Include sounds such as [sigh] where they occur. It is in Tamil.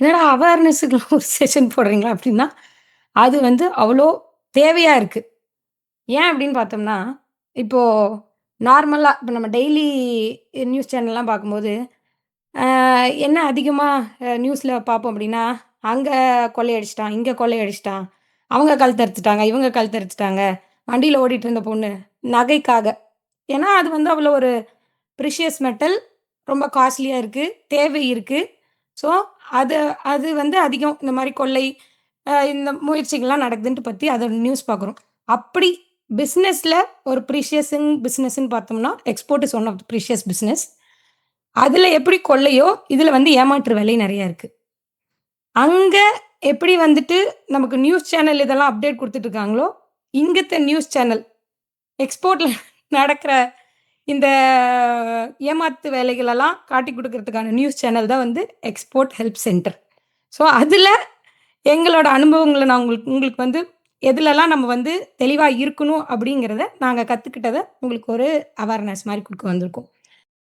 என்னடா அவேர்னஸுக்கு [laughs] ஒரு செஷன் போடுறீங்களா? அப்படின்னா அது வந்து அவ்வளோ தேவையாக இருக்குது ஏன் அப்படின்னு பார்த்தோம்னா, இப்போது நார்மலாக இப்போ நம்ம டெய்லி நியூஸ் சேனல்லாம் பார்க்கும்போது, அ என்ன அதிகமாக நியூஸில் பார்ப்போம் அப்படின்னா அங்கே கொள்ளையடிச்சிட்டான் இங்கே கொள்ளையடிச்சிட்டான் அவங்க கழுத்தறுத்துட்டாங்க, இவங்க கழுத்தறுத்துட்டாங்க, வண்டியில் ஓடிட்டு இருந்த பொண்ணு, நகைக்காக. ஏன்னா, அது வந்து அவ்வளோ ஒரு ப்ரிஷியஸ் மெட்டல் ரொம்ப காஸ்ட்லியாக இருக்குது தேவை இருக்குது ஸோ, அது அது வந்து அதிகம் இந்த மாரி கொள்ளை, அ இந்த முயற்சிகள்லாம் நடக்குதுன்ட்டு பத்தி அதோட நியூஸ் பார்க்குறோம். அப்படி பிசினஸ்ல ஒரு ப்ரீஷியஸிங் பிசினஸ்ன்னு பார்த்தோம்னா, export is one of the precious business. அதுல எப்படி கொள்ளையோ, இதுல வந்து ஏமாற்று வேலை நெறைய இருக்கு. அங்க எப்படி வந்துட்டு நமக்கு நியூஸ் சேனல் இதெல்லாம் அப்டேட் குடுத்துட்டு இருக்காங்களோ, இங்கத்த நியூஸ் சேனல் எக்ஸ்போர்ட்ல நடக்கிற இந்த ஏமாத்து வேலைகளெல்லாம் காட்டிக் கொடுக்கறதுக்கான நியூஸ் சேனல் தான் வந்து எக்ஸ்போர்ட் ஹெல்ப் சென்டர். ஸோ, அதில் எங்களோட அனுபவங்களை நான் உங்களுக்கு உங்களுக்கு வந்து எதுலலாம் நம்ம வந்து தெளிவாக இருக்கணும் அப்படிங்கிறத நாங்கள் கற்றுக்கிட்டதை உங்களுக்கு ஒரு அவேர்னஸ் மாதிரி கொடுக்க வந்திருக்கோம்.